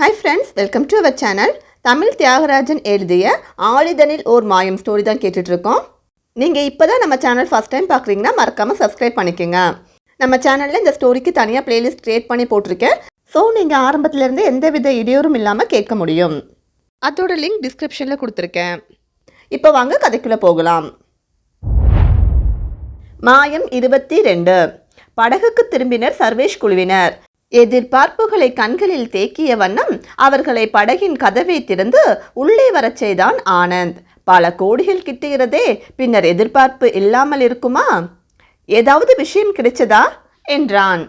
Hi friends welcome to our channel Tamil Thiyagarajan எழுதிய ஆளிதனில் ஓர் மாயம் ஸ்டோரி தான் கேட்டுட்ருக்கோம். நீங்கள் இப்போ தான் நம்ம சேனல் ஃபஸ்ட் டைம் பார்க்குறீங்கன்னா மறக்காமல் சப்ஸ்கிரைப் பண்ணிக்கோங்க. நம்ம சேனலில் இந்த ஸ்டோரிக்கு தனியாக பிளேலிஸ்ட் க்ரியேட் பண்ணி போட்டிருக்கேன். ஸோ நீங்கள் ஆரம்பத்துலேருந்து எந்தவித இடையூறும் இல்லாமல் கேட்க முடியும். அதோட லிங்க் டிஸ்கிரிப்ஷனில் கொடுத்துருக்கேன். இப்போ வாங்க கதைக்குள்ளே போகலாம். மாயம் இருபத்தி ரெண்டு. படகுக்கு திரும்பினர் சர்வேஷ் குழுவினர். எதிர்பார்ப்புகளை கண்களில் தேக்கிய வண்ணம் அவர்களை படகின் கதவை திறந்து உள்ளே வரச் செய்தான் ஆனந்த். பல கோடிகள் கிட்டுகிறதே பின்னர் எதிர்பார்ப்பு இல்லாமல் இருக்குமா? ஏதாவது விஷயம் கிடைச்சதா? என்றான்.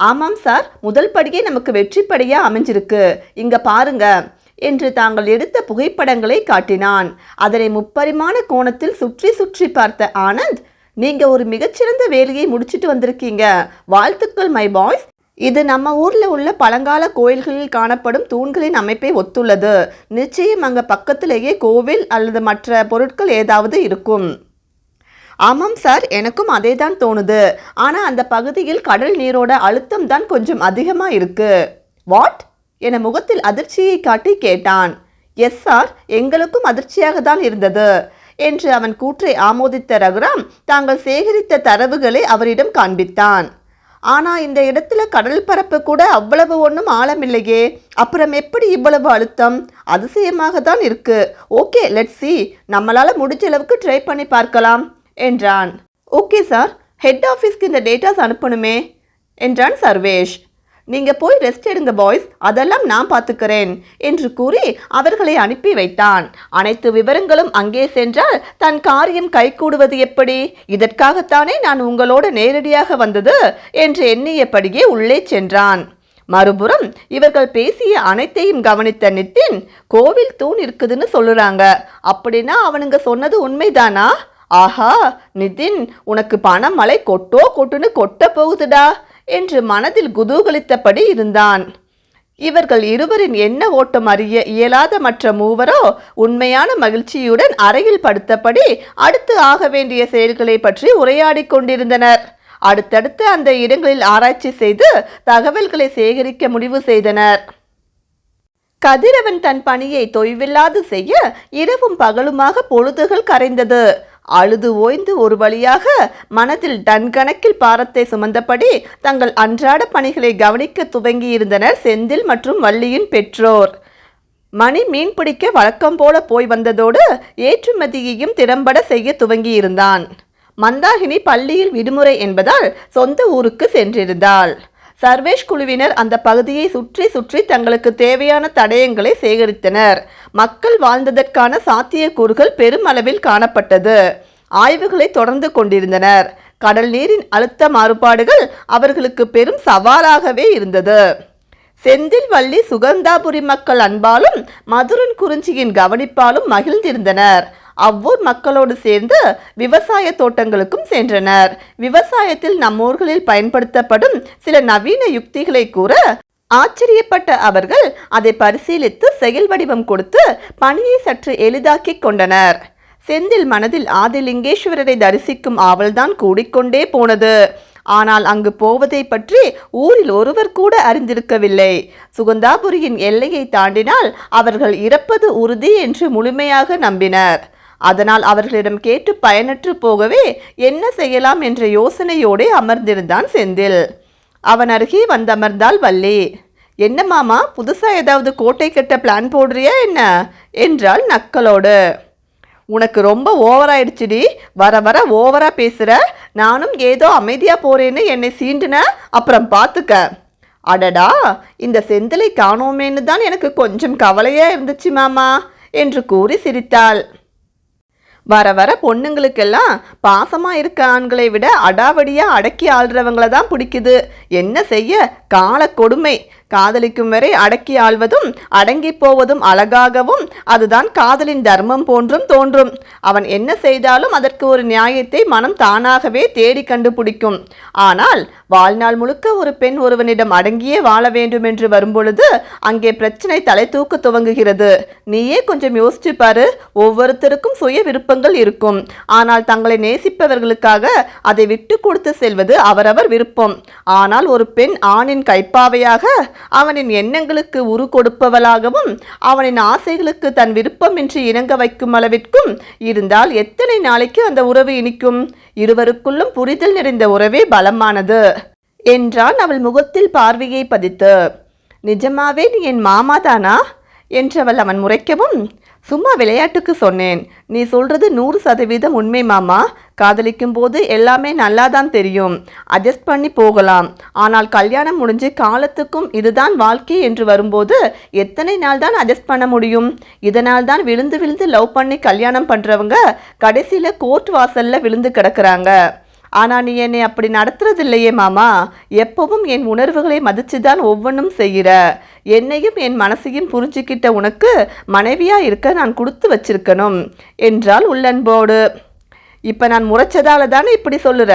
ஆமாம் சார் முதல் படியே நமக்கு வெற்றிப்படியா அமைஞ்சிருக்கு. இங்க பாருங்க என்று தாங்கள் எடுத்த புகைப்படங்களை காட்டினான். அதனை முப்பரிமாண கோணத்தில் சுற்றி சுற்றி பார்த்த ஆனந்த் நீங்க ஒரு மிகச்சிறந்த வேலையை முடிச்சிட்டு வந்திருக்கீங்க. வாழ்த்துக்கள் மை பாய்ஸ் இது நம்ம ஊரில் உள்ள பழங்கால கோயில்களில் காணப்படும் தூண்களின் அமைப்பை ஒத்துள்ளது. நிச்சயம் அங்கே பக்கத்திலேயே கோவில் அல்லது மற்ற பொருட்கள் ஏதாவது இருக்கும். ஆமாம் சார் எனக்கும் அதே தான் தோணுது. ஆனால் அந்த பகுதியில் கடல் நீரோட அழுத்தம் தான் கொஞ்சம் அதிகமாக இருக்கு. வாட்? என முகத்தில் அதிர்ச்சியை காட்டி கேட்டான். எஸ் சார் எங்களுக்கும் அதிர்ச்சியாக தான் இருந்தது என்று அவன் கூற்றை ஆமோதித்த ரகுராம் தாங்கள் சேகரித்த தரவுகளை அவரிடம் காண்பித்தான். ஆனால் இந்த இடத்துல கடல் பரப்பு கூட அவ்வளவு ஒன்றும் ஆழமில்லையே. அப்புறம் எப்படி இவ்வளவு அழுத்தம்? அதிசயமாக தான் இருக்கு. ஓகே லெட் சி நம்மளால் முடிஞ்ச அளவுக்கு ட்ரை பண்ணி பார்க்கலாம் என்றான். ஓகே சார் ஹெட் ஆஃபீஸ்க்கு இந்த டேட்டாஸ் அனுப்பணுமே என்றான் சர்வேஷ். நீங்கள் போய் ரெஸ்ட் எடுங்க பாய்ஸ் அதெல்லாம் நான் பார்த்துக்கிறேன் என்று கூறி அவர்களை அனுப்பி வைத்தான். அனைத்து விவரங்களும் அங்கே சென்றால் தன் காரியம் கைகூடுவது எப்படி? இதற்காகத்தானே நான் உங்களோட நேரடியாக வந்தது என்று எண்ணியபடியே உள்ளே சென்றான். மறுபுறம் இவர்கள் பேசிய அனைத்தையும் கவனித்த நித்தின் கோவில் தூண் இருக்குதுன்னு சொல்லுறாங்க. அப்படின்னா அவனுங்க சொன்னது உண்மைதானா? ஆஹா நிதின் உனக்கு பணமலை கொட்டோ கொட்டுன்னு கொட்ட போகுதுடா. என்று மனதில் குதூகலித்தபடி இருந்தான். இவர்கள் இருவரின் எண்ண ஓட்டம் அறிய இயலாத மற்ற மூவரோ உண்மையான மகிழ்ச்சியுடன் அறையில் படுத்தபடி அடுத்து ஆக வேண்டிய செயல்களை பற்றி உரையாடி கொண்டிருந்தனர். அடுத்தடுத்து அந்த இடங்களில் ஆராய்ச்சி செய்து தகவல்களை சேகரிக்க முடிவு செய்தனர். கதிரவன் தன் பணியை தொய்வில்லாது செய்ய இரவும் பகலுமாக பொழுதுகள் கரைந்தது. அழுது ஓய்ந்து ஒரு வழியாக மனதில் டன் கணக்கில் பாரத்தை சுமந்தபடி தங்கள் அன்றாட பணிகளை கவனிக்க துவங்கியிருந்தனர் செந்தில் மற்றும் வள்ளியின் பெற்றோர். மணி மீன் பிடிக்க வழக்கம் போல போய் வந்ததோடு ஏற்றுமதியையும் திறம்பட செய்ய துவங்கியிருந்தான். மந்தாகினி பள்ளியில் விடுமுறை என்பதால் சொந்த ஊருக்கு சென்றிருந்தாள். சர்வேஷ் குழுவினர் அந்த பகுதியை சுற்றி சுற்றி தங்களுக்கு தேவையான தடயங்களை சேகரித்தனர். மக்கள் வாழ்ந்ததற்கான சாத்தியக்கூறுகள் பெருமளவில் காணப்பட்டது. ஆய்வுகளை தொடர்ந்து கொண்டிருந்தனர். கடல் நீரின் அழுத்த மாறுபாடுகள் அவர்களுக்கு பெரும் சவாலாகவே இருந்தது. செந்தில் வள்ளி சுகந்தாபுரி மக்கள் அன்பாலும் மதுரன் குறிஞ்சியின் கவனிப்பாலும் மகிழ்ந்திருந்தனர். அவ்வூர் மக்களோடு சேர்ந்து விவசாய தோட்டங்களுக்கும் சென்றனர். விவசாயத்தில் நம்மூர்களில் பயன்படுத்தப்படும் சில நவீன யுக்திகளை கூற ஆச்சரியப்பட்ட அவர்கள் அதை பரிசீலித்து செயல் வடிவம் கொடுத்து பணியை சற்று எளிதாக்கிக் கொண்டனர். செந்தில் மனதில் ஆதிலிங்கேஸ்வரரை தரிசிக்கும் ஆவல்தான் கூடிக்கொண்டே போனது. ஆனால் அங்கு போவதை பற்றி ஊரில் ஒருவர் கூட அறிந்திருக்கவில்லை. சுகந்தாபுரியின் எல்லையை தாண்டினால் அவர்கள் இறப்பது உறுதி என்று முழுமையாக நம்பினர். அதனால் அவர்களிடம் கேட்டு பயனற்று போகவே என்ன செய்யலாம் என்ற யோசனையோடே அமர்ந்திருந்தான் செந்தில். அவன் அருகே வந்தமர்ந்தாள் வள்ளி என்ன மாமா புதுசாக ஏதாவது கோட்டை கட்ட பிளான் போடுறியா என்ன? என்றாள் நக்கலோடு. உனக்கு ரொம்ப ஓவராயிடுச்சுடி வர வர ஓவரா பேசுற. நானும் ஏதோ அமைதியா போறேன்னு என்னை சீண்டுன. அப்புறம் பார்த்துக்க அடடா இந்த செந்திலை காணோமேன்னு தான் எனக்கு கொஞ்சம் கவலையா இருந்துச்சு மாமா என்று கூறி சிரித்தாள். வர வர பொண்ணுங்களுக்கெல்லாம் பாசமாக இருக்க ஆண்களை விட அடாவடியாக அடக்கி ஆள்றவங்கள தான் பிடிக்குது. என்ன செய்ய? கால கொடுமை. காதலிக்கும் வரை அடக்கி ஆள்வதும் அடங்கி போவதும் அழகாகவும் அதுதான் காதலின் தர்மம் போன்றும் தோன்றும். அவன் என்ன செய்தாலும் அதற்கு ஒரு நியாயத்தை மனம் தானாகவே தேடி கண்டுபிடிக்கும். ஆனால் வாழ்நாள் முழுக்க ஒரு பெண் ஒருவனிடம் அடங்கியே வாழ வேண்டும் என்று வரும்பொழுது அங்கே பிரச்சனை தலை தூக்க துவங்குகிறது. நீயே கொஞ்சம் யோசிச்சு பாரு. ஒவ்வொருத்தருக்கும் சுய விருப்பங்கள் இருக்கும். ஆனால் தங்களை நேசிப்பவர்களுக்காக அதை விட்டு கொடுத்து செல்வது அவரவர் விருப்பம். ஆனால் ஒரு பெண் ஆணின் கைப்பாவையாக அவனின் எண்ணங்களுக்கு உரு கொடுப்பவளாகவும் அவனின் ஆசைகளுக்கு தன் விருப்பமின்றி இணங்க வைக்கும் அளவிற்கும் இருந்தால் எத்தனை நாளைக்கு அந்த உறவு இனிக்கும்? இருவருக்குள்ளும் புரிதல் நிறைந்த உறவே பலமானது என்றான் அவள் முகத்தில் பார்வையை பதித்து. நிஜமாவே நீ என் மாமாதானா என்றவள் அவன் முறைக்கவும் சும்மா விளையாட்டுக்கு சொன்னேன். நீ சொல்றது நூறு சதவீதம் உண்மை மாமா. காதலிக்கும் போது எல்லாமே நல்லா தான் தெரியும். அட்ஜஸ்ட் பண்ணி போகலாம். ஆனால் கல்யாணம் முடிஞ்சு காலத்துக்கும் இதுதான் வாழ்க்கை என்று வரும்போது எத்தனை நாள் தான் அட்ஜஸ்ட் பண்ண முடியும்? இதனால் தான் விழுந்து விழுந்து லவ் பண்ணி கல்யாணம் பண்ணுறவங்க கடைசியில் கோர்ட் வாசலில் விழுந்து கிடக்குறாங்க. ஆனால் நீ என்னை அப்படி நடத்துறது இல்லையே மாமா. எப்பவும் என் உணர்வுகளை மதித்து தான் ஒவ்வொன்றும் செய்கிற என்னையும் என் மனசையும் புரிஞ்சுக்கிட்ட உனக்கு மனைவியாக இருக்க நான் கொடுத்து வச்சிருக்கணும். என்றால் உள்ளன்போடு. இப்போ நான் முறைச்சதால தானே இப்படி சொல்லுற?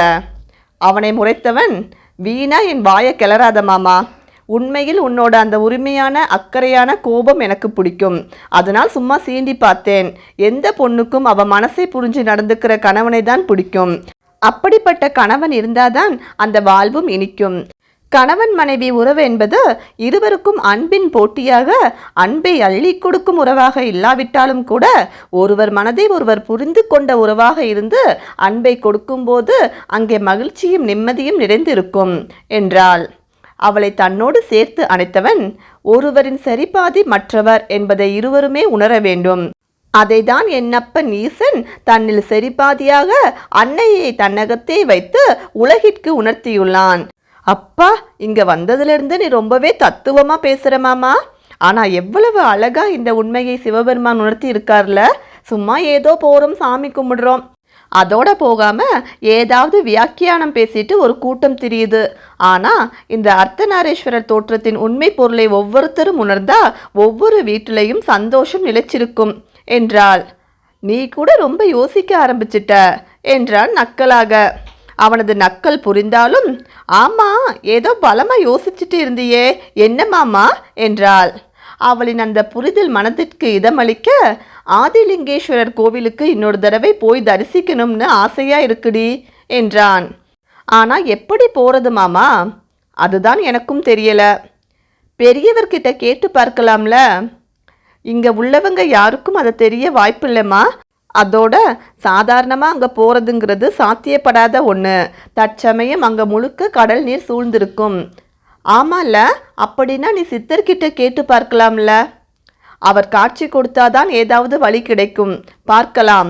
அவனை முறைத்தவன் வீணா என் வாயை கிளறாத மாமா. உண்மையில் உன்னோட அந்த உரிமையான அக்கறையான கோபம் எனக்கு பிடிக்கும். அதனால் சும்மா சீண்டி பார்த்தேன். எந்த பொண்ணுக்கும் அவ மனசை புரிஞ்சு நடந்துக்கிற கணவனை தான் பிடிக்கும். அப்படிப்பட்ட கணவன் இருந்தாதான் அந்த வாழ்வும் இனிக்கும். கணவன் மனைவி உறவு என்பது இருவருக்கும் அன்பின் போட்டியாக அன்பை அள்ளி கொடுக்கும் உறவாக இல்லாவிட்டாலும் கூட ஒருவர் மனதை ஒருவர் புரிந்து கொண்ட உறவாக இருந்து அன்பை கொடுக்கும்போது அங்கே மகிழ்ச்சியும் நிம்மதியும் நிறைந்திருக்கும் என்றாள். அவளை தன்னோடு சேர்த்து அணைத்தவன் ஒருவரின் சரிபாதி மற்றவர் என்பதை இருவருமே உணர வேண்டும். அதைதான் என்னப்பன் ஈசன் தன்னில் சரிபாதியாக அன்னையை தன்னகத்தே வைத்து உலகிற்கு உணர்த்தியுள்ளான். அப்பா இங்கே வந்ததுலேருந்து நீ ரொம்பவே தத்துவமாக பேசுகிற மாமா. ஆனால் எவ்வளவு அழகாக இந்த உண்மையை சிவபெருமான் உணர்த்தி இருக்கார்ல. சும்மா ஏதோ போகிறோம் சாமி கும்பிடுறோம். அதோட போகாமல் ஏதாவது வியாக்கியானம் பேசிட்டு ஒரு கூட்டம் திரியுது. ஆனால் இந்த அர்த்தநாரீஸ்வரர் தோற்றத்தின் உண்மை பொருளை ஒவ்வொருத்தரும் உணர்ந்தா ஒவ்வொரு வீட்டிலையும் சந்தோஷம் நிலைச்சிருக்கும் என்றாள். நீ கூட ரொம்ப யோசிக்க ஆரம்பிச்சிட்ட என்றான் நக்கலாக. அவனது நக்கல் புரிந்தாலும் ஆமா ஏதோ பலமா யோசிச்சுட்டு இருந்தியே என்ன மாமா? என்றாள். அவளின் அந்த புரிதல் மனதிற்கு இதமளிக்க ஆதிலிங்கேஸ்வரர் கோவிலுக்கு இன்னொரு தடவை போய் தரிசிக்கணும்னு ஆசையா இருக்குடி? என்றான். ஆனா எப்படி போறது மாமா? அதுதான் எனக்கும் தெரியல. பெரியவர்கிட்ட கேட்டு பார்க்கலாம்ல. இங்க உள்ளவங்க யாருக்கும் அதை தெரிய வாய்ப்பில்லைம்மா. அதோட சாதாரணமாக அங்கே போகிறதுங்கிறது சாத்தியப்படாத ஒன்று தற்சமயம் அங்கே முழுக்க கடல் நீர் சூழ்ந்திருக்கும். ஆமால்ல அப்படின்னா நீ சித்தர்கிட்ட கேட்டு பார்க்கலாம்ல. அவர் காட்சி கொடுத்தாதான் ஏதாவது வழி கிடைக்கும். பார்க்கலாம்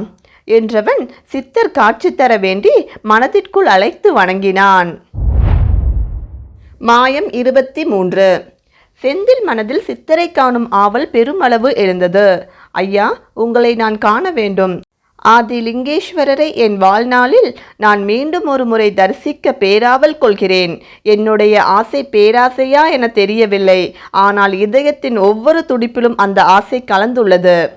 என்றவன் சித்தர் காட்சி தர வேண்டி மனதிற்குள் அழைத்து வணங்கினான். மாயம் இருபத்தி மூன்று. செந்தில் மனதில் சித்தரை காணும் ஆவல் பெருமளவு எழுந்தது. ஐயா உங்களை நான் காண வேண்டும். ஆதி லிங்கேஸ்வரரை என் வாழ்நாளில் நான் மீண்டும் ஒரு முறை தரிசிக்க பேராவல் கொள்கிறேன். என்னுடைய ஆசை பேராசையா என தெரியவில்லை. ஆனால் இதயத்தின் ஒவ்வொரு துடிப்பிலும் அந்த ஆசை கலந்துள்ளது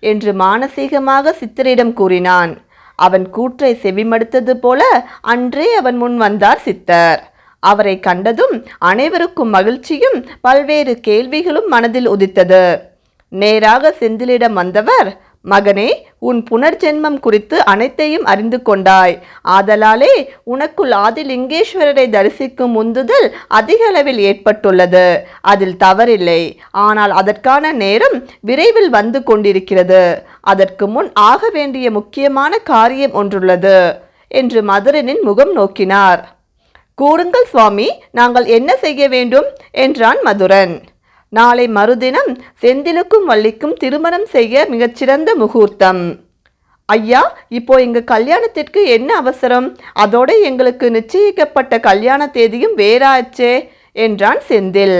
என்று மானசீகமாக சித்தரிடம் கூறினான். அவன் கூற்றை செவிமடுத்தது போல அன்றே அவன் முன் வந்தார் சித்தர். அவரை கண்டதும் அனைவருக்கும் மகிழ்ச்சியும் பல்வேறு கேள்விகளும் மனதில் உதித்தது. நேராக செந்திலிடம் வந்தவர் மகனே உன் புனர்ஜென்மம் குறித்து அனைத்தையும் அறிந்து கொண்டாய். ஆதலாலே உனக்குள் ஆதிலிங்கேஸ்வரரை தரிசிக்கும் உந்துதல் அதிக அளவில் ஏற்பட்டுள்ளது. அதில் தவறில்லை. ஆனால் அதற்கான நேரம் விரைவில் வந்து கொண்டிருக்கிறது. அதற்கு முன் ஆக வேண்டிய முக்கியமான காரியம் ஒன்றுள்ளது என்று மதுரனின் முகம் நோக்கினார். கூறுங்கள் சுவாமி நாங்கள் என்ன செய்ய வேண்டும்? என்றான் மதுரன். நாளை மறுதினம் செந்திலுக்கும் வள்ளிக்கும் திருமணம் செய்ய மிகச்சிறந்த முகூர்த்தம். ஐயா இப்போ எங்கள் கல்யாணத்திற்கு என்ன அவசரம்? அதோட எங்களுக்கு நிச்சயிக்கப்பட்ட கல்யாண தேதியும் வேறாச்சே என்றான் செந்தில்.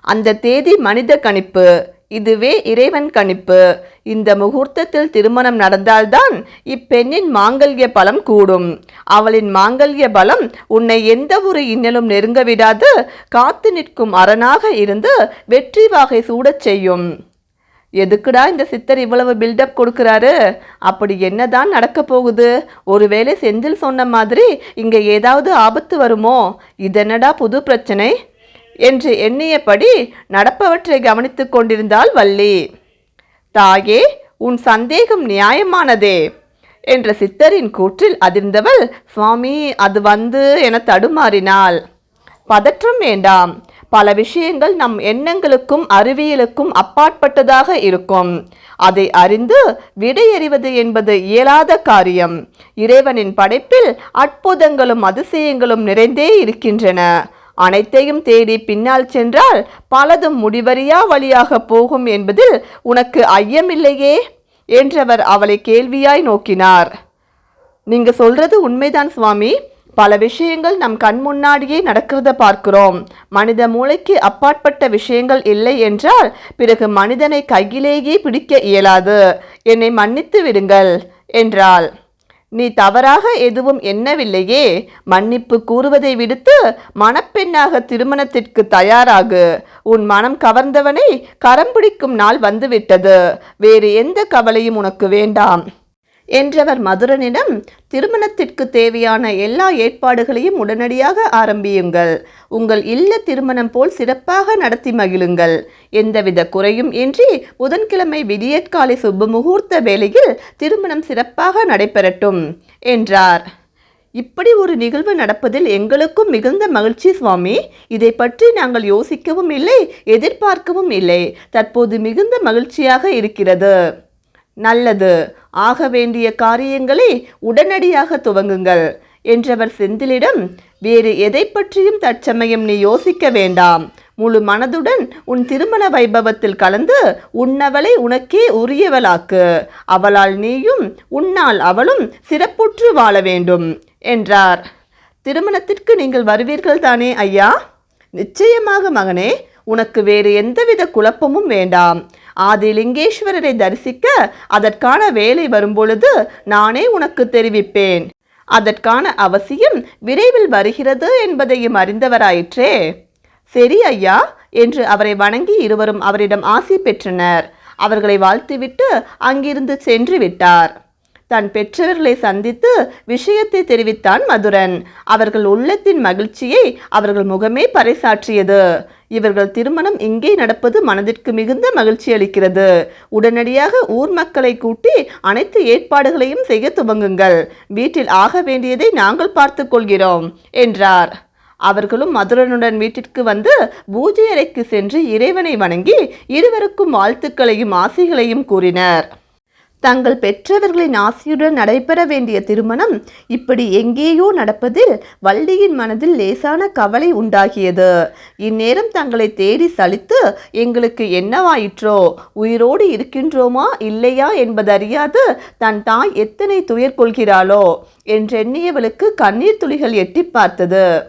அந்த தேதி மனித கணிப்பு. இதுவே இறைவன் கணிப்பு. இந்த முகூர்த்தத்தில் திருமணம் நடந்தால்தான் இப்பெண்ணின் மாங்கல்ய பலம் கூடும். அவளின் மாங்கல்ய பலம் உன்னை எந்த ஒரு இன்னலும் நெருங்க விடாது காத்து நிற்கும் அரணாக இருந்து வெற்றி வாகை சூடச் செய்யும். எதுக்குடா இந்த சித்தர் இவ்வளவு பில்டப் கொடுக்குறாரு? அப்படி என்னதான் நடக்க போகுது? ஒருவேளை செந்தில் சொன்ன மாதிரி இங்க ஏதாவது ஆபத்து வருமோ? இதென்னடா புது பிரச்சனை? என்று எண்ணியபடி நடப்பவற்றை கவனித்துக் கொண்டிருந்தாள் வள்ளி. தாயே உன் சந்தேகம் நியாயமானதே என்ற சித்தரின் கூற்றில் அதிர்ந்தவள் சுவாமி அது வந்து என தடுமாறினாள். பதற்றம் வேண்டாம். பல விஷயங்கள் நம் எண்ணங்களுக்கும் அறிவியலுக்கும் அப்பாற்பட்டதாக இருக்கும். அதை அறிந்து விடையறிவது என்பது இயலாத காரியம். இறைவனின் படைப்பில் அற்புதங்களும் அதிசயங்களும் நிறைந்தே இருக்கின்றன. அனைத்தையும் தேடி பின்னால் சென்றால் பலதும் முடிவறியா வழியாக போகும் என்பதில் உனக்கு ஐயமில்லையே என்றவர் அவளை கேள்வியாய் நோக்கினார். நீங்க சொல்றது உண்மைதான் சுவாமி. பல விஷயங்கள் நம் கண் முன்னாடியே நடக்கிறத பார்க்கிறோம். மனித மூளைக்கு அப்பாற்பட்ட விஷயங்கள் இல்லை என்றால் பிறகு மனிதனை கையிலேயே பிடிக்க இயலாது. என்னை மன்னித்து விடுங்கள் என்றாள். நீ தவறாக எதுவும் எண்ணவில்லையே. மன்னிப்பு கூறுவதை விடுத்து மணப்பெண்ணாக திருமணத்திற்கு தயாராகு. உன் மனம் கவர்ந்தவனை கரம் பிடிக்கும் நாள் வந்துவிட்டது. வேறு எந்த கவலையும் உனக்கு வேண்டாம். என்றவர் மதுரனிடம் திருமணத்திற்கு தேவையான எல்லா ஏற்பாடுகளையும் உடனடியாக ஆரம்பியுங்கள். உங்கள் இல்ல திருமணம் போல் சிறப்பாக நடத்தி மகிழுங்கள். எந்தவித குறையும் இன்றி புதன்கிழமை விடியற்காலை சுப முகூர்த்த வேளையில் திருமணம் சிறப்பாக நடைபெறட்டும் என்றார். இப்படி ஒரு நிகழ்வு நடப்பதில் எங்களுக்கும் மிகுந்த மகிழ்ச்சி சுவாமி. இதை பற்றி நாங்கள் யோசிக்கவும் இல்லை எதிர்பார்க்கவும் இல்லை. தற்போது மிகுந்த மகிழ்ச்சியாக இருக்கிறது. நல்லது. ஆக வேண்டிய காரியங்களை உடனடியாக துவங்குங்கள் என்றவர் செந்திலிடம் வேறு எதை பற்றியும் தற்சமயம் நீ யோசிக்க வேண்டாம். முழு மனதுடன் உன் திருமண வைபவத்தில் கலந்து உன்னவளை உனக்கே உரியவளாக்கு. அவளால் நீயும் உன்னால் அவளும் சிறப்புற்று வாழ வேண்டும் என்றார். திருமணத்திற்கு நீங்கள் வருவீர்கள் தானே ஐயா? நிச்சயமாக மகனே. உனக்கு வேறு எந்தவித குழப்பமும் வேண்டாம். ஆதிலிங்கேஸ்வரரை தரிசிக்க அதற்கான வேலை வரும்பொழுது நானே உனக்கு தெரிவிப்பேன். அதற்கான அவசியம் விரைவில் வருகிறது என்பதையும் அறிந்தவராயிற்றே. சரி ஐயா என்று அவரை வணங்கி இருவரும் அவரிடம் ஆசி பெற்றனர். அவர்களை வாழ்த்துவிட்டு அங்கிருந்து சென்று விட்டார் தன் பெற்றவர்களை சந்தித்து விஷயத்தை தெரிவித்தான் மதுரன். அவர்கள் உள்ளத்தின் மகிழ்ச்சியை அவர்கள் முகமே பறைசாற்றியது. இவர்கள் திருமணம் இங்கே நடப்பது மனதிற்கு மிகுந்த மகிழ்ச்சி அளிக்கிறது. உடனடியாக ஊர் மக்களை கூட்டி அனைத்து ஏற்பாடுகளையும் செய்ய துவங்குங்கள். வீட்டில் ஆக வேண்டியதை நாங்கள் பார்த்து கொள்கிறோம் என்றார். அவர்களும் மதுரனுடன் வீட்டிற்கு வந்து பூஜை அறைக்கு சென்று இறைவனை வணங்கி இருவருக்கும் வாழ்த்துக்களையும் ஆசிகளையும் கூறினர். தங்கள் பெற்றவர்களின் ஆசியுடன் நடைபெற வேண்டிய திருமணம் இப்படி எங்கேயோ நடப்பதில் வள்ளியின் மனதில் லேசான கவலை உண்டாகியது. இந்நேரம் தங்களை தேடி சலித்து எங்களுக்கு என்னவாயிற்றோ? உயிரோடு இருக்கின்றோமா? இல்லையா? என்பதறியாது தன் தாய் எத்தனை துயர் கொள்கிறாளோ? என்றெண்ணியவளுக்கு கண்ணீர் துளிகள் எட்டி பார்த்தது.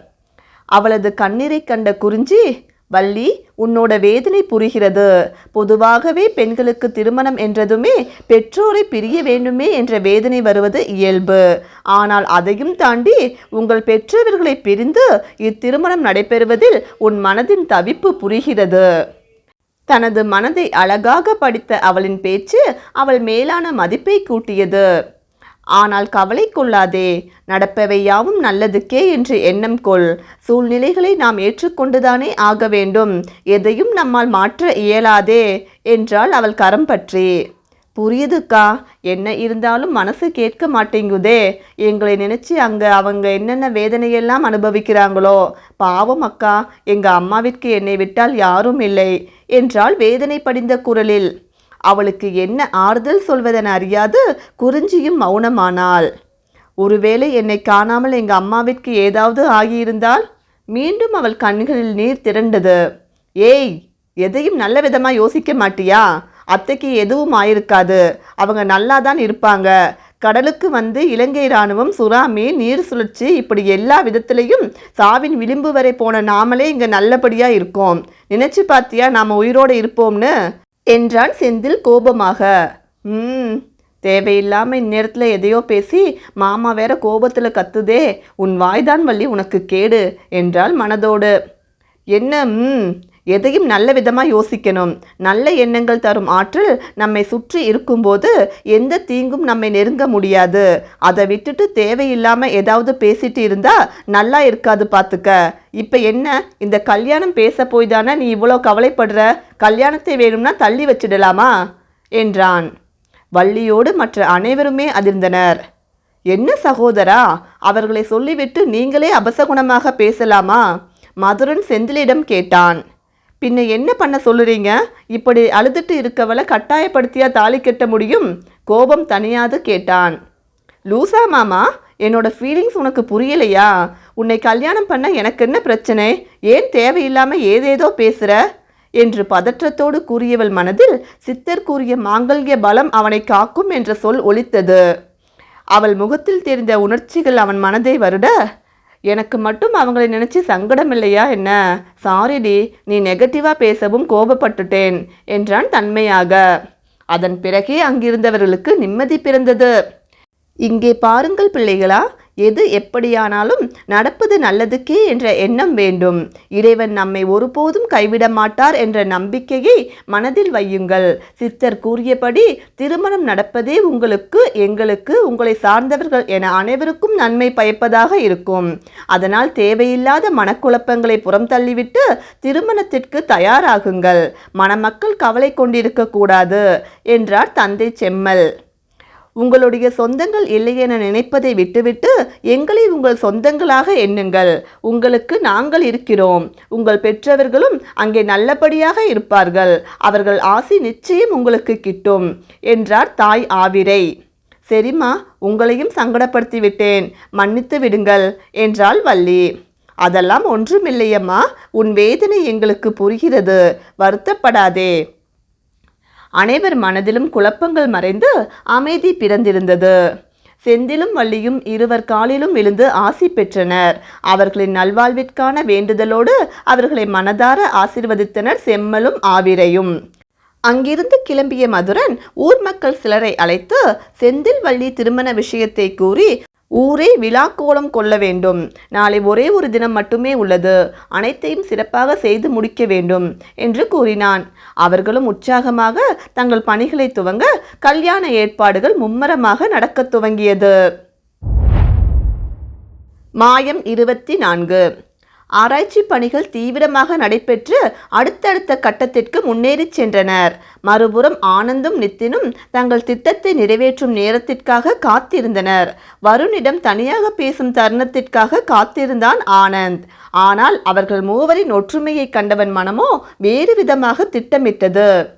அவளது கண்ணீரை கண்ட குறிஞ்சி வள்ளி உன்னோட வேதனை புரிகிறது. பொதுவாகவே பெண்களுக்கு திருமணம் என்றதுமே பெற்றோரை பிரிய வேண்டுமே என்ற வேதனை வருவது இயல்பு. ஆனால் அதையும் தாண்டி உங்கள் பெற்றவர்களை பிரிந்து இத்திருமணம் நடைபெறுவதில் உன் மனதின் தவிப்பு புரிகிறது. தனது மனதை அழகாக படித்த அவளின் பேச்சு அவள் மேலான மதிப்பை கூட்டியது. ஆனால் கவலை கொள்ளாதே நடப்பவை யாவும் நல்லதுக்கே என்று எண்ணம் கொள். சூழ்நிலைகளை நாம் ஏற்றுக்கொண்டுதானே ஆக வேண்டும். எதையும் நம்மால் மாற்ற இயலாதே என்றாள் அவள் கரம் பற்றி. புரியுதுக்கா? என்ன இருந்தாலும் மனசு கேட்க மாட்டேங்குதே. எங்களை நினைச்சு அங்க அவங்க என்னென்ன வேதனையெல்லாம் அனுபவிக்கிறாங்களோ பாவம் அக்கா எங்க அம்மாவிற்கு என்னை விட்டால் யாரும் இல்லை என்றால் வேதனை படிந்த குரலில். அவளுக்கு என்ன ஆறுதல் சொல்வதென அறியாது குறிஞ்சியும் மௌனமானாள். ஒருவேளை என்னை காணாமல் எங்கள் அம்மாவிற்கு ஏதாவது ஆகியிருந்தால்? மீண்டும் அவள் கண்களில் நீர் திரண்டது. ஏய் எதையும் நல்ல விதமாக யோசிக்க மாட்டியா? அத்தைக்கு எதுவும் ஆயிருக்காது. அவங்க நல்லா தான் இருப்பாங்க. கடலுக்கு வந்து இலங்கை இராணுவம் சுறாமி நீர் சுழற்சி இப்படி எல்லா விதத்திலையும் சாவின் விளிம்பு வரை போன நாமளே இங்கே நல்லபடியாக இருக்கோம். நினச்சி பார்த்தியா நாம் உயிரோடு இருப்போம்னு? என்றான் செந்தில் கோபமாக. ம் தேவையில்லாமல் இந்நேரத்தில் எதையோ பேசி மாமா வேற கோபத்தில் கத்துதே உன் வாய்தான் வள்ளி உனக்கு கேடு என்றால் மனதோடு. என்ன ம் எதையும் நல்ல விதமாக யோசிக்கணும். நல்ல எண்ணங்கள் தரும் ஆற்றல் நம்மை சுற்றி இருக்கும்போது எந்த தீங்கும் நம்மை நெருங்க முடியாது. அதை விட்டுட்டு தேவையில்லாமல் ஏதாவது பேசிட்டு இருந்தால் நல்லா இருக்காது பார்த்துக்க இப்போ என்ன? இந்த கல்யாணம் பேச போய் தானே நீ இவ்வளோ கவலைப்படுற? கல்யாணத்தை வேணும்னா தள்ளி வச்சிடலாமா? என்றான். வள்ளியோடு மற்ற அனைவருமே அதிர்ந்தனர். என்ன சகோதரா? அவர்களை சொல்லிவிட்டு நீங்களே அபசகுணமாக பேசலாமா? மதுரன் செந்திலிடம் கேட்டான். பின்ன என்ன பண்ண சொல்லுறீங்க? இப்படி அழுதுட்டு இருக்கவளை கட்டாயப்படுத்தியா தாலி கட்ட முடியும்? கோபம் தனியாது கேட்டான். லூசா மாமா என்னோட ஃபீலிங்ஸ் உனக்கு புரியலையா? உன்னை கல்யாணம் பண்ண எனக்கு என்ன பிரச்சனை? ஏன் தேவையில்லாம ஏதேதோ பேசுற? என்று பதற்றத்தோடு கூறியவள் மனதில் சித்தர் கூறிய மாங்கல்ய பலம் அவனை காக்கும் என்ற சொல் ஒலித்தது. அவள் முகத்தில் தெரிந்த உணர்ச்சிகள் அவன் மனதை வருட எனக்கு மட்டும் அவங்களை நினைச்சு சங்கடம் இல்லையா என்ன? சாரிடி நீ நெகட்டிவா பேசவும் கோபப்பட்டுட்டேன் என்றான் தன்மையாக. அதன் பிறகே அங்கிருந்தவர்களுக்கு நிம்மதி பிறந்தது. இங்கே பாருங்கள் பிள்ளைகளா எது எப்படியானாலும் நடப்பது நல்லதுக்கே என்ற எண்ணம் வேண்டும். இறைவன் நம்மை ஒருபோதும் கைவிட மாட்டார் என்ற நம்பிக்கையை மனதில் வையுங்கள். சித்தர் கூறியபடி திருமணம் நடப்பதே உங்களுக்கு எங்களுக்கு உங்களை சார்ந்தவர்கள் என அனைவருக்கும் நன்மை பயப்பதாக இருக்கும். அதனால் தேவையில்லாத மனக்குழப்பங்களை புறம் தள்ளிவிட்டு திருமணத்திற்கு தயாராகுங்கள். மணமக்கள் கவலை கொண்டிருக்க கூடாது என்றார் தந்தை செம்மல். உங்களுடைய சொந்தங்கள் இல்லை என நினைப்பதை விட்டுவிட்டு எங்களை உங்கள் சொந்தங்களாக எண்ணுங்கள். உங்களுக்கு நாங்கள் இருக்கிறோம். உங்கள் பெற்றவர்களும் அங்கே நல்லபடியாக இருப்பார்கள். அவர்கள் ஆசி நிச்சயம் உங்களுக்கு கிட்டும் என்றார் தாய் ஆவிரை. சரிம்மா உங்களையும் சங்கடப்படுத்தி விட்டேன் மன்னித்து விடுங்கள் என்றாள் வள்ளி. அதெல்லாம் ஒன்றுமில்லையம்மா. உன் வேதனை எங்களுக்கு புரிகிறது. வருத்தப்படாதே. அனைவர் மனதிலும் குழப்பங்கள் மறைந்து அமைதி பிறந்திருந்தது. செந்திலும் வள்ளியும் இருவர் காலிலும் விழுந்து ஆசி பெற்றனர். அவர்களின் நல்வாழ்விற்கான வேண்டுதலோடு அவர்களை மனதார ஆசிர்வதித்தனர் செம்மலும் ஆவிரையும். அங்கிருந்து கிளம்பிய மதுரன் ஊர் மக்கள் சிலரை அழைத்து செந்தில் வள்ளி திருமண விஷயத்தை கூறி ஊரே விழாக்கோலம் கொள்ள வேண்டும். நாளை ஒரே ஒரு தினம் மட்டுமே உள்ளது. அனைத்தையும் சிறப்பாக செய்து முடிக்க வேண்டும் என்று கூறினான். அவர்களும் உற்சாகமாக தங்கள் பணிகளை துவங்க கல்யாண ஏற்பாடுகள் மும்மரமாக நடக்கத் துவங்கியது. மாயம் இருபத்தி நான்கு. ஆராய்ச்சி பணிகள் தீவிரமாக நடைபெற்று அடுத்தடுத்த கட்டத்திற்கு முன்னேறிச் சென்றனர். மறுபுறம் ஆனந்தும் நித்தினும் தங்கள் திட்டத்தை நிறைவேற்றும் நேரத்திற்காக காத்திருந்தனர். வருணிடம் தனியாக பேசும் தருணத்திற்காக காத்திருந்தான் ஆனந்த். ஆனால் அவர்கள் மூவரின் ஒற்றுமையை கண்டவன் மனமோ வேறு விதமாக திட்டமிட்டது.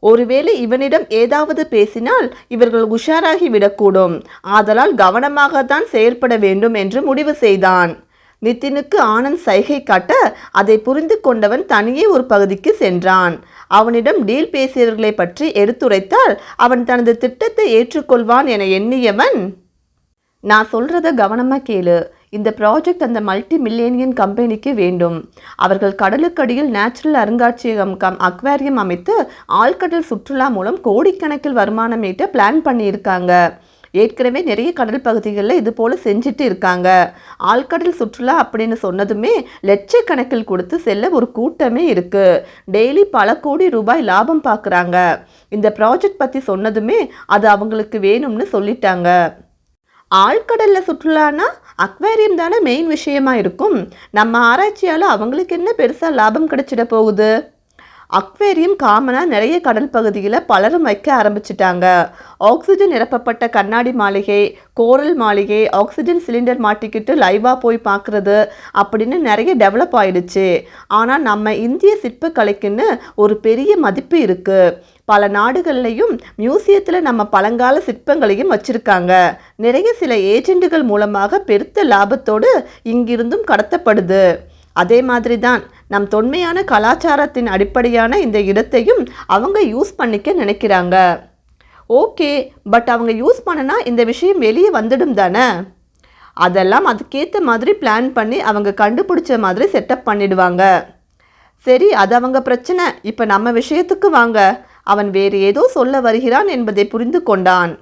ஒருவேளை இவனிடம் ஏதாவது பேசினால் இவர்கள் உஷாராகி விடக்கூடும். ஆதலால் கவனமாகத்தான் செயல்பட வேண்டும் என்று முடிவு செய்தான். நிதினுக்கு ஆனந்த் சைகை காட்ட அதை புரிந்து கொண்டவன் தனியே ஒரு பகுதிக்கு சென்றான். அவனிடம் டீல் பேசியவர்களை பற்றி எடுத்துரைத்தால் அவன் தனது திட்டத்தை ஏற்றுக்கொள்வான் என எண்ணியவன். நான் சொல்றத கவனமாக கேளு. இந்த ப்ராஜெக்ட் அந்த மல்டி மில்லேனியன் கம்பெனிக்கு வேண்டும். அவர்கள் கடலுக்கடியில் நேச்சுரல் அருங்காட்சியகம் கம் அக்வாரியம் அமைத்து ஆழ்கடல் சுற்றுலா மூலம் கோடிக்கணக்கில் வருமானம் ஈட்ட பிளான் பண்ணியிருக்காங்க. ஏற்கனவே நிறைய கடல் பகுதிகளில் இது போல் செஞ்சுட்டு இருக்காங்க. ஆழ்கடல் சுற்றுலா அப்படின்னு சொன்னதுமே லட்சக்கணக்கில் கொடுத்து செல்ல ஒரு கூட்டமே இருக்குது டெய்லி பல கோடி ரூபாய் லாபம் பார்க்குறாங்க இந்த ப்ராஜெக்ட் பற்றி சொன்னதுமே அது அவங்களுக்கு வேணும்னு சொல்லிட்டாங்க. ஆழ்கடல்ல சுற்றுலானா அக்வேரியம் தானே மெயின் விஷயமா இருக்கும். நம்ம ஆராய்ச்சியால் அவங்களுக்கு என்ன பெருசாக லாபம் கிடைச்சிட போகுது? அக்வேரியம் காமனாக நிறைய கடல் பகுதியில் பலரும் வைக்க ஆரம்பிச்சிட்டாங்க. ஆக்சிஜன் நிரப்பப்பட்ட கண்ணாடி மாளிகை கோரல் மாளிகை ஆக்சிஜன் சிலிண்டர் மாட்டிக்கிட்டு லைவாக போய் பார்க்குறது அப்படின்னு நிறைய டெவலப் ஆயிடுச்சு. ஆனால் நம்ம இந்திய சிற்பக்கலைக்குன்னு ஒரு பெரிய மதிப்பு இருக்குது பல நாடுகள்லையும் மியூசியத்தில் நம்ம பழங்கால சிற்பங்களையும் வச்சுருக்காங்க. நிறைய சில ஏஜெண்டுகள் மூலமாக பெருத்த லாபத்தோடு இங்கிருந்தும் கடத்தப்படுது. அதே மாதிரி தான் நம் தொன்மையான கலாச்சாரத்தின் அடிப்படையான இந்த இடத்தையும் அவங்க யூஸ் பண்ணிக்க நினைக்கிறாங்க. ஓகே பட் அவங்க யூஸ் பண்ணனா இந்த விஷயம் வெளியே வந்துடும் தானே? அதெல்லாம் அதுக்கேற்ற மாதிரி பிளான் பண்ணி அவங்க கண்டுபிடிச்ச மாதிரி செட்டப் பண்ணிடுவாங்க. சரி அது அவங்க பிரச்சனை. இப்போ நம்ம விஷயத்துக்கு வாங்க. அவன் வேறு ஏதோ சொல்ல வருகிறான் என்பதை புரிந்து கொண்டான்.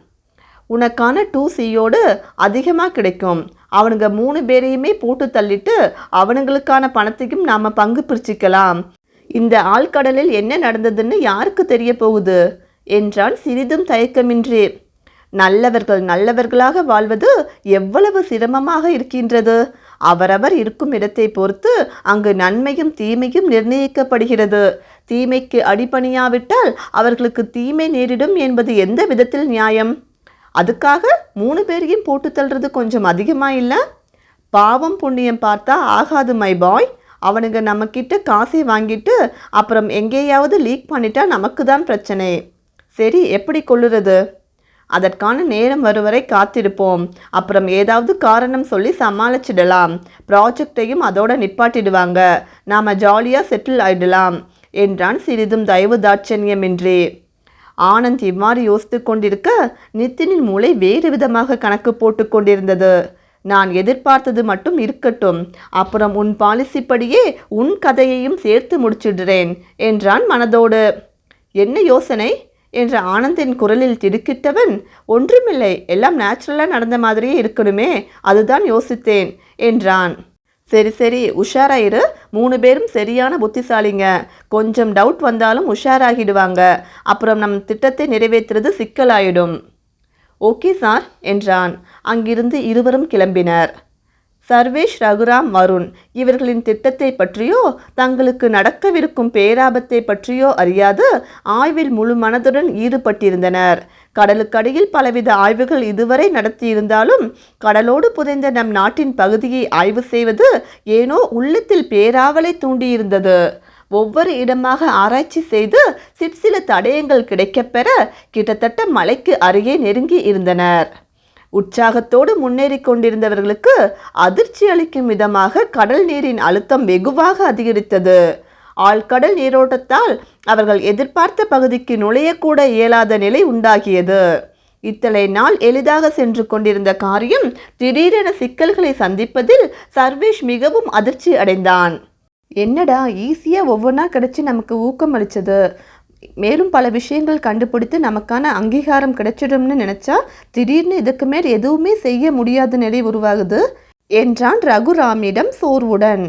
உனக்கான டூ சியோடு அதிகமாக கிடைக்கும். அவனுங்க மூணு பேரையுமே போட்டு தள்ளிட்டு அவனுங்களுக்கான பணத்தையும் நாம் பங்கு பிரிச்சுக்கலாம். இந்த ஆழ்கடலில் என்ன நடந்ததுன்னு யாருக்கு தெரிய போகுது? என்றான் சிறிதும் தயக்கமின்றி. நல்லவர்கள் நல்லவர்களாக வாழ்வது எவ்வளவு சிரமமாக இருக்கின்றது? அவரவர் இருக்கும் இடத்தை பொறுத்து அங்கு நன்மையும் தீமையும் நிர்ணயிக்கப்படுகிறது. தீமைக்கு அடிபணியாவிட்டால் அவர்களுக்கு தீமை நேரிடும் என்பது எந்த விதத்தில் நியாயம்? அதுக்காக மூணு பேரையும் போட்டு தள்ளுறது கொஞ்சம் அதிகமாக இல்லை. பாவம் புண்ணியம் பார்த்தா ஆகாது மை பாய் அவனுங்க நம்மக்கிட்ட காசை வாங்கிட்டு அப்புறம் எங்கேயாவது லீக் பண்ணிட்டா நமக்கு தான் பிரச்சனை. சரி எப்படி கொள்ளுறது அதற்கான நேரம் வருவரை காத்திருப்போம். அப்புறம் ஏதாவது காரணம் சொல்லி சமாளிச்சிடலாம். ப்ராஜெக்டையும் அதோட நிப்பாட்டிடுவாங்க. நாம் ஜாலியாக செட்டில் ஆயிடலாம். என்றான் சிறிதும் தயவு தாட்சண்யமின்றி. ஆனந்த் இவ்வாறு யோசித்து கொண்டிருக்க நித்தினின் மூளை வேறு விதமாக கணக்கு போட்டு கொண்டிருந்தது. நான் எதிர்பார்த்தது மட்டும் இருக்கட்டும். அப்புறம் உன் பாலிசிப்படியே உன் கதையையும் சேர்த்து முடிச்சிடுறேன் என்றான் மனதோடு. என்ன யோசனை? என்ற ஆனந்தின் குரலில் திடுக்கிட்டவன் ஒன்றுமில்லை எல்லாம் நேச்சுரலாக நடந்த மாதிரியே இருக்கணுமே அதுதான் யோசித்தேன் என்றான். சரி சரி உஷாராயிரு. மூணு பேரும் சரியான புத்திசாலிங்க. கொஞ்சம் டவுட் வந்தாலும் உஷாராகிடுவாங்க. அப்புறம் நம் திட்டத்தை நிறைவேற்றுறது சிக்கலாயிடும். ஓகே சார் என்றான். அங்கிருந்து இருவரும் கிளம்பினர். சர்வேஷ் ரகுராம் வருண் இவர்களின் திட்டத்தை பற்றியோ தங்களுக்கு நடக்கவிருக்கும் பேராபத்தை பற்றியோ அறியாது ஆய்வில் முழு மனதுடன் ஈடுபட்டிருந்தனர். கடலுக்கடியில் பலவித ஆய்வுகள் இதுவரை நடத்தியிருந்தாலும் கடலோடு புதைந்த நம் நாட்டின் பகுதியை ஆய்வு செய்வது ஏனோ உள்ளத்தில் பேராவலை தூண்டியிருந்தது. ஒவ்வொரு இடமாக ஆராய்ச்சி செய்து சிற்சில தடயங்கள் கிடைக்கப்பெற கிட்டத்தட்ட மலைக்கு அருகே நெருங்கி இருந்தனர். உற்சாகத்தோடு முன்னேறி கொண்டிருந்தவர்களுக்கு அதிர்ச்சி அளிக்கும் விதமாக கடல் நீரின் அழுத்தம் வெகுவாக அதிகரித்தது. ஆழ்கடல் நீரோட்டத்தால் அவர்கள் எதிர்பார்த்த பகுதிக்கு நுழையக்கூட இயலாத நிலை உண்டாகியது. இத்தனை நாள் எளிதாக சென்று கொண்டிருந்த காரியம் திடீரென சிக்கல்களை சந்திப்பதில் சர்வேஷ் மிகவும் அதிர்ச்சி அடைந்தான். என்னடா ஈஸியாக ஒவ்வொன்றா கிடைச்சி நமக்கு ஊக்கம் அளித்தது மேலும் பல விஷயங்கள் கண்டுபிடித்து நமக்கான அங்கீகாரம் கிடைச்சிடும்னு நினச்சா திடீர்னு இதுக்கு மேல் எதுவுமே செய்ய முடியாத நிலை உருவாகுது என்றான் ரகுராமிடம் சோர்வுடன்.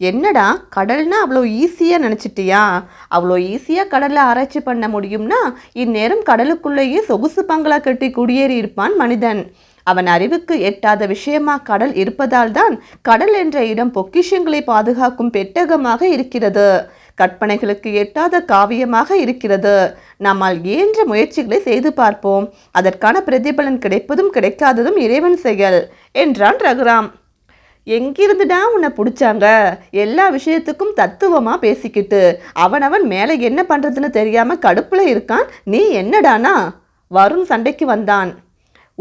என்னடா கடல்னா அவ்வளோ ஈஸியாக நினச்சிட்டியா? அவ்வளோ ஈஸியாக கடலில் ஆராய்ச்சி பண்ண முடியும்னா இந்நேரம் கடலுக்குள்ளேயே சொகுசு பங்களா கட்டி குடியேறி இருப்பான் மனிதன். அவன் அறிவுக்கு எட்டாத விஷயமா கடல் இருப்பதால் தான் கடல் என்ற இடம் பொக்கிஷங்களை பாதுகாக்கும் பெட்டகமாக இருக்கிறது. கற்பனைகளுக்கு எட்டாத காவியமாக இருக்கிறது. நம்மால் இயன்ற முயற்சிகளை செய்து பார்ப்போம். அதற்கான பிரதிபலன் கிடைப்பதும் கிடைக்காததும் இறைவன் செயல் என்றான் ரகுராம். எங்கிருந்துடா உன்னை பிடிச்சாங்க? எல்லா விஷயத்துக்கும் தத்துவமாக பேசிக்கிட்டு அவனவன் மேலே என்ன பண்ணுறதுன்னு தெரியாமல் கடுப்பில் இருக்கான். நீ என்னடானா? வருண் சண்டைக்கு வந்தான்.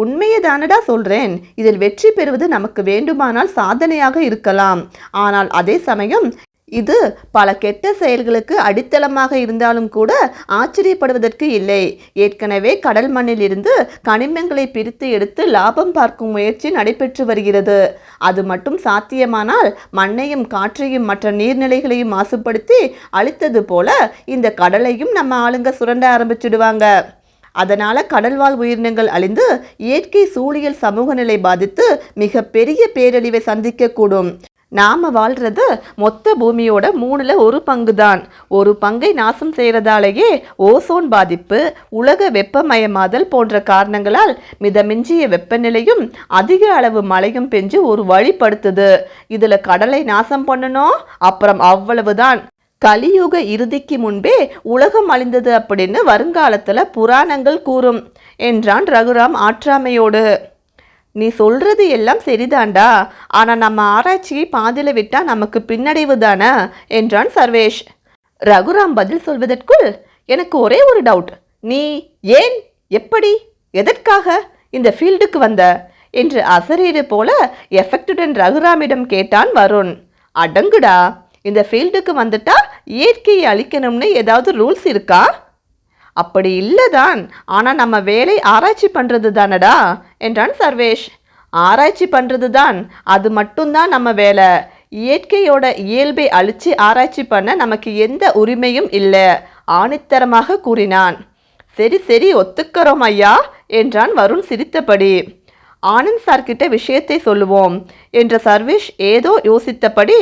உண்மையை தானடா சொல்கிறேன் இதில் வெற்றி பெறுவது நமக்கு வேண்டுமானால் சாதனையாக இருக்கலாம். ஆனால் அதே சமயம் இது பல கெட்ட செயல்களுக்கு அடித்தளமாக இருந்தாலும் கூட ஆச்சரியப்படுவதற்கு இல்லை. ஏற்கனவே கடல் மண்ணில் இருந்து கனிமங்களை பிரித்து எடுத்து லாபம் பார்க்கும் முயற்சி நடைபெற்று வருகிறது. அது மட்டும் சாத்தியமானால் மண்ணையும் காற்றையும் மற்ற நீர்நிலைகளையும் மாசுபடுத்தி அழித்தது போல இந்த கடலையும் நம்ம ஆளுங்க சுரண்ட ஆரம்பிச்சிடுவாங்க. அதனால் கடல்வாழ் உயிரினங்கள் அழிந்து இயற்கை சூழியல் சமூக நிலை பாதித்து மிகப்பெரிய பேரழிவை சந்திக்கக்கூடும். நாம் வாழ்கிறது மொத்த பூமியோட மூணில் ஒரு பங்கு தான் ஒரு பங்கை நாசம் செய்கிறதாலேயே ஓசோன் பாதிப்பு உலக வெப்பமயமாதல் போன்ற காரணங்களால் மிதமிஞ்சிய வெப்பநிலையும் அதிக அளவு மழையும் பெஞ்சு ஒரு வழிப்படுத்துது. இதில் கடலை நாசம் பண்ணணும் அப்புறம் அவ்வளவுதான். கலியுக இறுதிக்கு முன்பே உலகம் அழிந்தது அப்படின்னு வருங்காலத்தில் புராணங்கள் கூறும் என்றான் ரகுராம் ஆற்றாமையோடு. நீ சொல்கிறது எல்லாம் சரிதான்டா ஆனால் நம்ம ஆராய்ச்சியை பாதியில் விட்டால் நமக்கு பின்னடைவு தானே? என்றான் சர்வேஷ். ரகுராம் பதில் சொல்வதற்குள் எனக்கு ஒரே ஒரு டவுட் நீ ஏன் எப்படி எதற்காக இந்த ஃபீல்டுக்கு வந்த? என்று அசரீடு போல எஃபெக்டுடன் ரகுராமிடம் கேட்டான் வருண். அடங்குடா. இந்த ஃபீல்டுக்கு வந்துட்டா இயற்கையை அழிக்கணும்னு ஏதாவது ரூல்ஸ் இருக்கா? அப்படி இல்லைதான். ஆனால் நம்ம வேலை ஆராய்ச்சி பண்ணுறது தானடா என்றான் சர்வேஷ். ஆராய்ச்சி பண்ணுறது தான் அது மட்டும்தான் நம்ம வேலை. இயற்கையோட இயல்பை அழித்து ஆராய்ச்சி பண்ண நமக்கு எந்த உரிமையும் இல்லை ஆணித்தரமாக கூறினான். சரி சரி ஒத்துக்கிறோம் ஐயா என்றான் வருண் சிரித்தபடி. ஆனந்த் சார்கிட்ட விஷயத்தை சொல்லுவோம் என்ற சர்வேஷ் ஏதோ யோசித்தபடி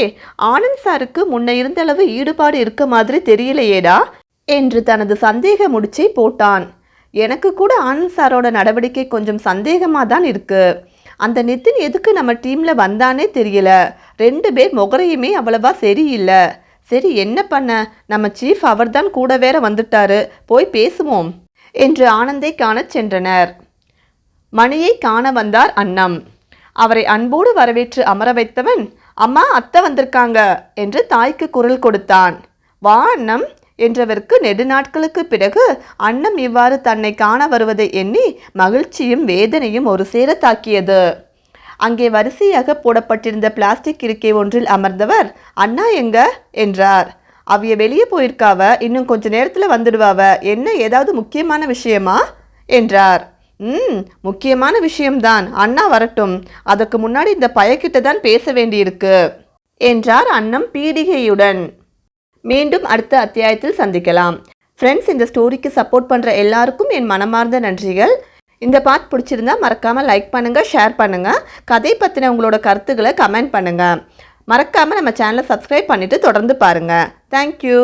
ஆனந்த் சாருக்கு முன்ன இருந்த அளவு ஈடுபாடு இருக்க மாதிரி தெரியலையேடா. என்று தனது சந்தேக முடிச்சை போட்டான். எனக்கு கூட ஆனந்த் சாரோட நடவடிக்கை கொஞ்சம் சந்தேகமாக தான் இருக்குது அந்த நித்தின் எதுக்கு நம்ம டீமில் வந்தானே தெரியல. ரெண்டு பேர் முகரையுமே அவ்வளவா சரியில்லை. சரி என்ன பண்ண? நம்ம சீஃப் அவர்தான் கூட வேற வந்துட்டாரு. போய் பேசுவோம் என்று ஆனந்தை காணச் சென்றனர். மணியை காண வந்தார் அன்னம். அவரை அன்போடு வரவேற்று அமர வைத்தவன் அம்மா அத்தை வந்திருக்காங்க என்று தாய்க்கு குரல் கொடுத்தான். வா அண்ணம் என்றவருக்கு நெடுநாட்களுக்கு பிறகு அன்னம் இவ்வாறு தன்னை காண வருவதை எண்ணி மகிழ்ச்சியும் வேதனையும் ஒரு சேர தாக்கியது அங்கே வரிசையாக போடப்பட்டிருந்த பிளாஸ்டிக் இருக்கை ஒன்றில் அமர்ந்தவர் அண்ணா எங்க? என்றார். அவைய வெளியே போயிருக்காவ? இன்னும் கொஞ்ச நேரத்தில் வந்துடுவாவ? என்ன ஏதாவது முக்கியமான விஷயமா? என்றார். ம் முக்கியமான விஷயம்தான். அண்ணா வரட்டும். அதற்கு முன்னாடி இந்த பயக்கிட்ட தான் பேச வேண்டியிருக்கு என்றார் அண்ணம் பீடிகையுடன். மீண்டும் அடுத்த அத்தியாயத்தில் சந்திக்கலாம். ஃப்ரெண்ட்ஸ் இந்த ஸ்டோரிக்கு சப்போர்ட் பண்ணுற எல்லாருக்கும் என் மனமார்ந்த நன்றிகள். இந்த பார்ட் பிடிச்சிருந்தா மறக்காமல் லைக் பண்ணுங்கள் ஷேர் பண்ணுங்கள் கதை பற்றின உங்களோட கருத்துக்களை கமெண்ட் பண்ணுங்கள் மறக்காமல் நம்ம சேனலை சப்ஸ்கிரைப் பண்ணிவிட்டு தொடர்ந்து பாருங்கள் தேங்க்யூ